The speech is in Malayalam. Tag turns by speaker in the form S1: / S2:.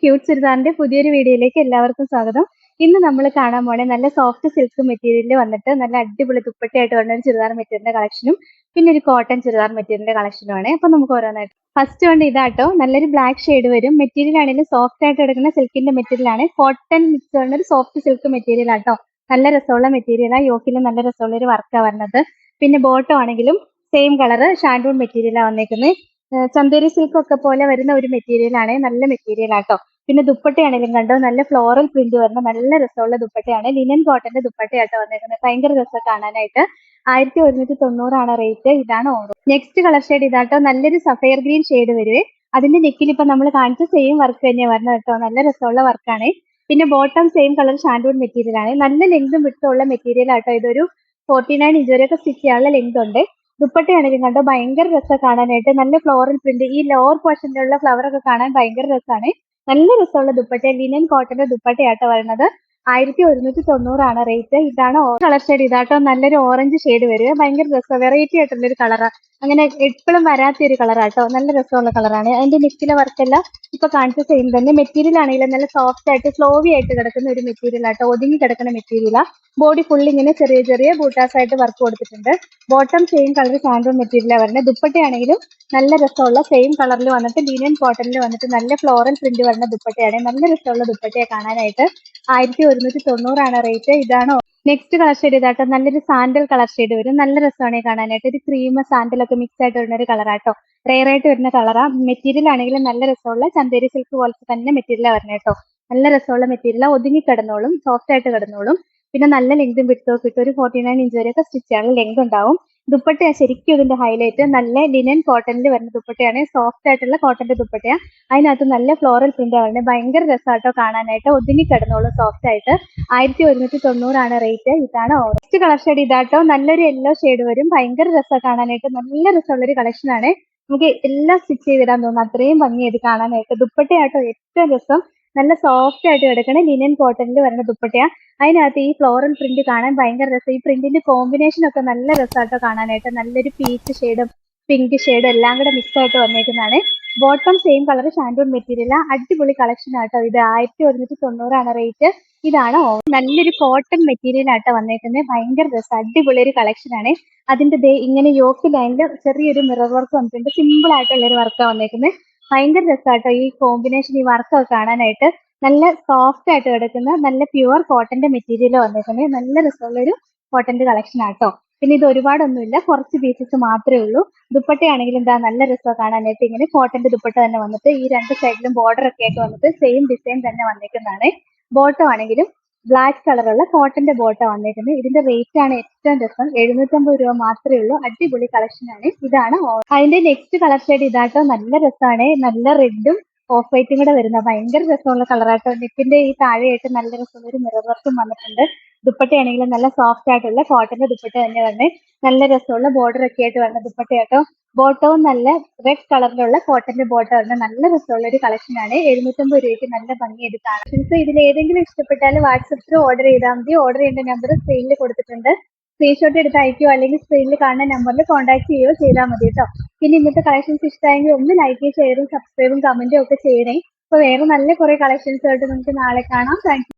S1: ക്യൂട്ട് സിർദാറിന്റെ പുതിയൊരു വീഡിയോയിലേക്ക് എല്ലാവർക്കും സ്വാഗതം ഇന്ന് നമ്മൾ കാണാൻ പോണേ നല്ല സോഫ്റ്റ് സിൽക്ക് മെറ്റീരിയലിൽ വന്നിട്ട് നല്ല അടിപൊളി ദുപ്പട്ടയായിട്ട് വന്ന ഒരു ചുരിദാർ മെറ്റീരിയലിന്റെ കളക്ഷനും പിന്നെ ഒരു കോട്ടൺ ചുരിദാർ മെറ്റീരിയലിന്റെ കളക്ഷനും ആണ് അപ്പൊ നമുക്ക് ഓരോന്നായിട്ട് ഫസ്റ്റ് കൊണ്ട് ഇതാട്ടോ നല്ലൊരു ബ്ലാക്ക് ഷെയ്ഡ് വരും മെറ്റീരിയൽ ആണെങ്കിലും സോഫ്റ്റ് ആയിട്ട് എടുക്കുന്ന സിൽക്കിന്റെ മെറ്റീരിയൽ ആണ് കോട്ടൺ മിക്സ് വരുന്ന ഒരു സോഫ്റ്റ് സിൽക്ക് മെറ്റീരിയൽ ആട്ടോ നല്ല രസമുള്ള മെറ്റീരിയലാണ് യോക്കിലും നല്ല രസമുള്ള ഒരു വർക്കാണ് വരുന്നത് പിന്നെ ബോട്ടോ ആണെങ്കിലും സെയിം കളർ ഷാൻഡൂൺ മെറ്റീരിയലാണ് വന്നേക്കുന്നത് ചന്ദേരി സിൽക്ക് ഒക്കെ പോലെ വരുന്ന ഒരു മെറ്റീരിയൽ ആണ് നല്ല മെറ്റീരിയൽ ആട്ടോ പിന്നെ ദുപ്പട്ടയാണെങ്കിലും കണ്ടോ നല്ല ഫ്ലോറൽ പ്രിന്റ് വരുന്ന നല്ല രസമുള്ള ദുപ്പട്ടയാണ് ലിനൻ കോട്ടന്റെ ദുപ്പട്ടയാട്ടോ വന്നിരിക്കുന്നത് ഭയങ്കര രസം കാണാനായിട്ട് ആയിരത്തി ഒരുന്നൂറ്റി തൊണ്ണൂറാണ് റേറ്റ് ഇതാണ് ഓറോ നെക്സ്റ്റ് കളർ ഷെയ്ഡ് ഇതാട്ടോ നല്ലൊരു സഫയർ ഗ്രീൻ ഷെയ്ഡ് വരുവേ അതിന്റെ നെക്കിൽ ഇപ്പൊ നമ്മൾ കാണിച്ച സെയിം വർക്ക് തന്നെയാണ് വരുന്നത് കേട്ടോ നല്ല രസമുള്ള വർക്കാണ് പിന്നെ ബോട്ടം സെയിം കളർ ഷാൻഡ്വുഡ് മെറ്റീരിയൽ ആണ് നല്ല ലെങ്തും വിട്ടുള്ള മെറ്റീരിയൽ ആട്ടോ ഇതൊരു ഫോർട്ടി നയൻ ഇഞ്ച് വരെയൊക്കെ സ്റ്റിച്ച് ചെയ്യാനുള്ള ലെങ്ത് ഉണ്ട് ദുപ്പട്ടയാണെങ്കിലും കണ്ടോ ഭയങ്കര രസം കാണാനായിട്ട് നല്ല ഫ്ലോറൽ പ്രിന്റ് ഈ ലോവർ പോർഷനിലുള്ള ഫ്ലവർ ഒക്കെ കാണാൻ ഭയങ്കര രസമാണ് നല്ല രസമുള്ള ദുപ്പട്ട ലിനൻ കോട്ടന്റെ ദുപ്പട്ടയാട്ടോ വരുന്നത് ആയിരത്തി ഒരുന്നൂറ്റി തൊണ്ണൂറാണ് റേറ്റ് ഇതാണ് കളർ ഷെയ്ഡ് ഇതാട്ടോ നല്ലൊരു ഓറഞ്ച് ഷെയ്ഡ് വരിക ഭയങ്കര രസം വെറൈറ്റി ആയിട്ടുള്ള ഒരു കളറാണ് അങ്ങനെ എപ്പോഴും വരാത്ത വരാത്തൊരു കളറാട്ടോ നല്ല രസമുള്ള കളറാണ് അതിന്റെ നെക്കിലെ വർക്കെല്ലാം ഇപ്പൊ കാണിച്ച സെയിം തന്നെ മെറ്റീരിയൽ ആണെങ്കിലും നല്ല സോഫ്റ്റ് ആയിട്ട് സ്ലോവി ആയിട്ട് കിടക്കുന്ന ഒരു മെറ്റീരിയൽ ആട്ടോ ഒതുങ്ങി കിടക്കുന്ന മെറ്റീരിയലാണ് ബോഡി ഫുൾ ഇങ്ങനെ ചെറിയ ചെറിയ ബൂട്ടാസ് ആയിട്ട് വർക്ക് കൊടുത്തിട്ടുണ്ട് ബോട്ടം സെയിം കളർ സാൻഡ്രോ മെറ്റീരിയലാണ് വരുന്നത് ദുപ്പട്ടയാണെങ്കിലും നല്ല രസമുള്ള സെയിം കളറിൽ വന്നിട്ട് ലീനിയൻ കോട്ടണിൽ വന്നിട്ട് നല്ല ഫ്ലോറൽ പ്രിന്റ് വരുന്ന ദുപ്പട്ടയാണ് നല്ല രസമുള്ള ദുപ്പട്ടയെ കാണാനായിട്ട് ആയിരത്തി ഒരുന്നൂറ്റി തൊണ്ണൂറാണ് റേറ്റ് ഇതാണ് നെക്സ്റ്റ് കളർ ഷെയ്ഡ് ഇതാട്ടോ നല്ലൊരു സാൻഡൽ കളർ ഷെയ്ഡ് വരും നല്ല രസമാണ് കാണാനായിട്ട് ഒരു ക്രീം സാൻഡൽ ഒക്കെ മിക്സ് ആയിട്ട് വരുന്ന ഒരു കളറാട്ടോ റെയർ ആയിട്ട് വരുന്ന കളറാ മെറ്റീരിയൽ ആണെങ്കിൽ നല്ല രസമുള്ള ചന്തേരി സിൽക്ക് പോലത്തെ തന്നെ മെറ്റീരിയൽ ആണ് കേട്ടോ നല്ല രസമുള്ള മെറ്റീരിയൽ ഒതുങ്ങി കിടന്നോളും സോഫ്റ്റ് ആയിട്ട് കിടന്നോളും പിന്നെ നല്ല ലെങ്തും വിട്ടോ കിട്ടും ഒരു ഫോർട്ടി നയൻ ഇഞ്ച് വരെയൊക്കെ സ്റ്റിച്ച് ചെയ്യാനുള്ള ലെങ്ത് ഉണ്ടാവും ദുപ്പട്ടയാണ് ശരിക്കും ഇതിന്റെ ഹൈലൈറ്റ് നല്ല ലിനൻ കോട്ടണിൽ വരുന്ന ദുപ്പട്ടയാണ് സോഫ്റ്റ് ആയിട്ടുള്ള കോട്ടന്റെ ദുപ്പട്ടയാണ് അതിനകത്ത് നല്ല ഫ്ലോറൽ പ്രിന്റ് വരുന്നത് ഭയങ്കര രസമായിട്ടോ കാണാനായിട്ട് ഒതുങ്ങി കിടന്നോളൂ സോഫ്റ്റ് ആയിട്ട് ആയിരത്തി ഒരുന്നൂറ്റി തൊണ്ണൂറാണ് റേറ്റ് ഇതാണ് ഓറഞ്ച് കളർ ഷെയ്ഡ് ഇതാട്ടോ നല്ലൊരു യെല്ലോ ഷെയ്ഡ് വരും ഭയങ്കര രസം കാണാനായിട്ട് നല്ല രസമുള്ളൊരു കളക്ഷനാണ് നമുക്ക് എല്ലാം സ്റ്റിച്ച് ചെയ്തിടാൻ തോന്നുന്നു അത്രയും ഭംഗി ആയിട്ട് കാണാനായിട്ട് ദുപ്പട്ടയാട്ടോ ഏറ്റവും രസം നല്ല സോഫ്റ്റ് ആയിട്ട് കിടക്കണ ലിനൻ കോട്ടണിൽ വരുന്ന ദുപ്പട്ടയാ അതിനകത്ത് ഈ ഫ്ലോറൽ പ്രിന്റ് കാണാൻ ഭയങ്കര രസം ഈ പ്രിന്റിന്റെ കോമ്പിനേഷൻ ഒക്കെ നല്ല രസമായിട്ടോ കാണാനായിട്ട് നല്ലൊരു പീച്ച് ഷെയ്ഡും പിങ്ക് ഷെയ്ഡും എല്ലാം കൂടെ മിക്സ് ആയിട്ട് വന്നേക്കുന്നതാണ് ബോട്ടം സെയിം കളർ ഷാൻഡൂൺ മെറ്റീരിയൽ അടിപൊളി കളക്ഷൻ ആട്ടോ ഇത് ആയിരത്തി ഒരുന്നൂറ്റി തൊണ്ണൂറാണ് റേറ്റ് ഇതാണ് നല്ലൊരു കോട്ടൺ മെറ്റീരിയൽ ആട്ടോ വന്നേക്കുന്നത് ഭയങ്കര രസം അടിപൊളി ഒരു കളക്ഷൻ ആണ് അതിന്റെ ദേ ഇങ്ങനെ യോക്ക് ലൈനിൽ ചെറിയൊരു മിറർ വർക്ക് വന്നിട്ടുണ്ട് സിമ്പിൾ ആയിട്ടുള്ള ഒരു വർക്കാണ് വന്നേക്കുന്നത് ഭയങ്കര രസമായിട്ടോ ഈ കോമ്പിനേഷൻ ഈ വർക്കൊക്കെ കാണാനായിട്ട് നല്ല സോഫ്റ്റ് ആയിട്ട് കിടക്കുന്ന നല്ല പ്യുവർ കോട്ടന്റെ മെറ്റീരിയൽ വന്നേക്കുന്നത് നല്ല രസമുള്ളൊരു കോട്ടന്റെ കളക്ഷൻ ആട്ടോ പിന്നെ ഇത് ഒരുപാടൊന്നുമില്ല കുറച്ച് പീസസ് മാത്രമേ ഉള്ളൂ ആണെങ്കിൽ എന്താ നല്ല രസമാണ് കാണാനായിട്ട് ഇങ്ങനെ കോട്ടന്റെ ദുപ്പട്ട തന്നെ വന്നിട്ട് ഈ രണ്ട് സൈഡിലും ബോർഡർ ഒക്കെ ആയിട്ട് വന്നിട്ട് സെയിം ഡിസൈൻ തന്നെ വന്നേക്കുന്നതാണ് ബോട്ടം ആണെങ്കിലും ബ്ലാക്ക് കളറുള്ള കോട്ടന്റെ ബോട്ടം വന്നിരിക്കുന്നത് ഇതിന്റെ റേറ്റ് ആണ് ഏറ്റവും രസം എഴുന്നൂറ്റമ്പത് രൂപ മാത്രമേ ഉള്ളൂ അടിപൊളി കളക്ഷൻ ആണ് ഇതാണ് അതിന്റെ നെക്സ്റ്റ് കളർ ഷെയ്ഡ് ഇതാട്ടോ നല്ല രസമാണ് നല്ല റെഡും ഓഫ് വൈറ്റും കൂടെ വരുന്ന ഭയങ്കര രസമുള്ള കളറാട്ടോ നെക്കിന്റെ ഈ താഴെയായിട്ട് നല്ല രസമുള്ള ഒരു മിറർ വർക്കും വന്നിട്ടുണ്ട് ദുപ്പട്ടയാണെങ്കിലും നല്ല സോഫ്റ്റ് ആയിട്ടുള്ള കോട്ടന്റെ ദുപ്പട്ട തന്നെ വരണേ നല്ല രസമുള്ള ബോർഡർ ഒക്കെ ആയിട്ട് വന്ന ദുപ്പട്ട കേട്ടോ ബോട്ടവും നല്ല റെഡ് കളറിലുള്ള കോട്ടന്റെ ബോട്ടോ വന്ന നല്ല രസമുള്ള ഒരു കളക്ഷൻ ആണ് എഴുന്നൂറ്റമ്പത് രൂപയ്ക്ക് നല്ല ഭംഗിയായിട്ട് കളക്ഷൻസ് ഇതിൽ ഏതെങ്കിലും ഇഷ്ടപ്പെട്ടാൽ വാട്സപ്പ് ത്രൂ ഓർഡർ ചെയ്താൽ മതി ഓർഡർ ചെയ്യേണ്ട നമ്പർ സ്ക്രീനിൽ കൊടുത്തിട്ടുണ്ട് സ്ക്രീൻഷോട്ട് എടുത്ത് അയക്കുകയോ അല്ലെങ്കിൽ സ്ക്രീനിൽ കാണുന്ന നമ്പറിൽ കോൺടാക്ട് ചെയ്യുകയോ ചെയ്താൽ മതി കേട്ടോ പിന്നെ ഇന്നത്തെ കളക്ഷൻസ് ഇഷ്ടമായെങ്കിൽ ഒന്ന് ലൈക്ക് ഷെയറും സബ്സ്ക്രൈബും കമന്റും ഒക്കെ ചെയ്യണേ അപ്പോൾ വേറെ നല്ല കുറേ കളക്ഷൻസ് ആയിട്ട് നമുക്ക് നാളെ കാണാം താങ്ക്